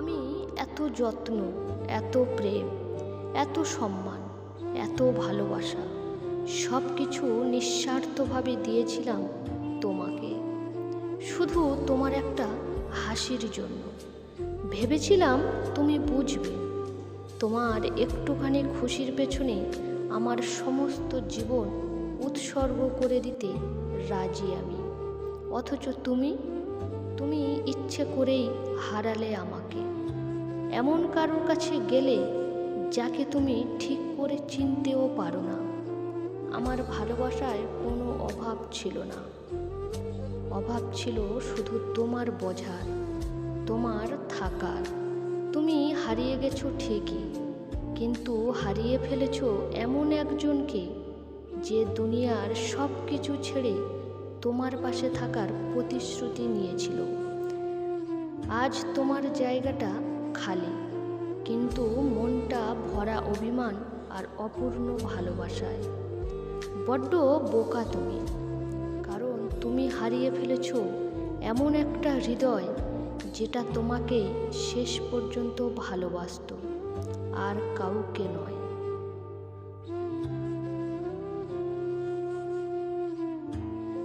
আমি এত যত্ন, এত প্রেম, এত সম্মান, এত ভালোবাসা সব কিছু নিঃস্বার্থভাবে দিয়েছিলাম তোমাকে। শুধু তোমার একটা হাসির জন্য। ভেবেছিলাম তুমি বুঝবে। তোমার একটুখানি খুশির পেছনে আমার সমস্ত জীবন উৎসর্গ করে দিতে রাজি আমি। অথচ তুমি তুমি ইচ্ছে করেই হারালে আমাকে। এমন কারোর কাছে গেলে যাকে তুমি ঠিক করে চিনতেও পারো না। আমার ভালোবাসায় কোনো অভাব ছিল না। অভাব ছিল শুধু তোমার বোঝার, তোমার থাকার। তুমি হারিয়ে গেছো ঠিকই, কিন্তু হারিয়ে ফেলেছো এমন একজনকে যে দুনিয়ার সব কিছু ছেড়ে তোমার পাশে থাকার প্রতিশ্রুতি নিয়েছিল। আজ তোমার জায়গাটা খালি, কিন্তু মনটা ভরা অভিমান আর অপূর্ণ ভালোবাসায়। বড্ড বোকা তুমি, কারণ তুমি হারিয়ে ফেলেছ এমন একটা হৃদয় যেটা তোমাকে শেষ পর্যন্ত ভালোবাসত, আর কাউকে নয়।